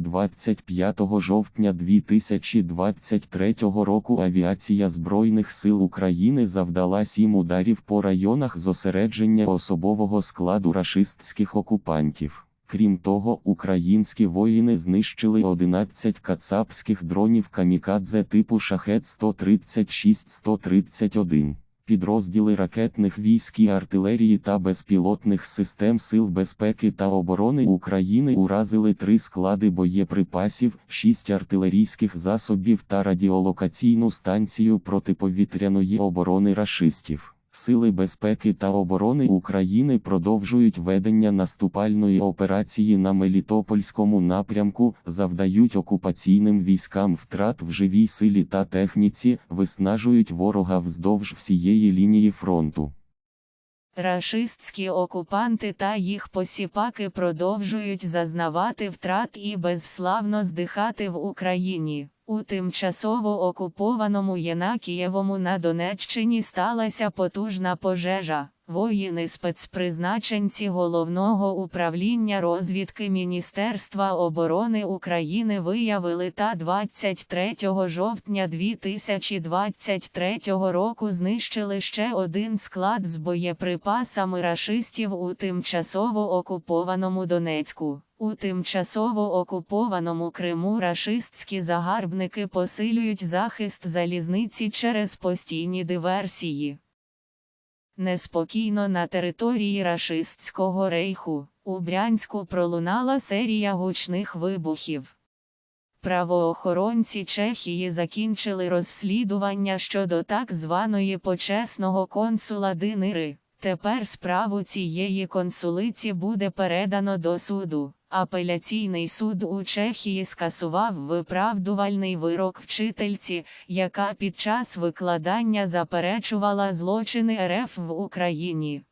25 жовтня 2023 року авіація Збройних сил України завдала сім ударів по районах зосередження особового складу рашистських окупантів. Крім того, українські воїни знищили 11 кацапських дронів камікадзе типу шахет 136-131. Підрозділи ракетних військ і артилерії та безпілотних систем Сил безпеки та оборони України уразили три склади боєприпасів, шість артилерійських засобів та радіолокаційну станцію протиповітряної оборони рашистів. Сили безпеки та оборони України продовжують ведення наступальної операції на Мелітопольському напрямку, завдають окупаційним військам втрат в живій силі та техніці, виснажують ворога вздовж всієї лінії фронту. Рашистські окупанти та їх посіпаки продовжують зазнавати втрат і безславно здихати в Україні. У тимчасово окупованому Єнакієвому на Донеччині сталася потужна пожежа. Воїни спецпризначенці Головного управління розвідки Міністерства оборони України виявили та 23 жовтня 2023 року знищили ще один склад з боєприпасами рашистів у тимчасово окупованому Донецьку. У тимчасово окупованому Криму рашистські загарбники посилюють захист залізниці через постійні диверсії. Неспокійно на території рашистського рейху у Брянську пролунала серія гучних вибухів. Правоохоронці Чехії закінчили розслідування щодо так званої почесного консула Динири. Тепер справу цієї консулиці буде передано до суду. Апеляційний суд у Чехії скасував виправдувальний вирок вчительці, яка під час викладання заперечувала злочини РФ в Україні.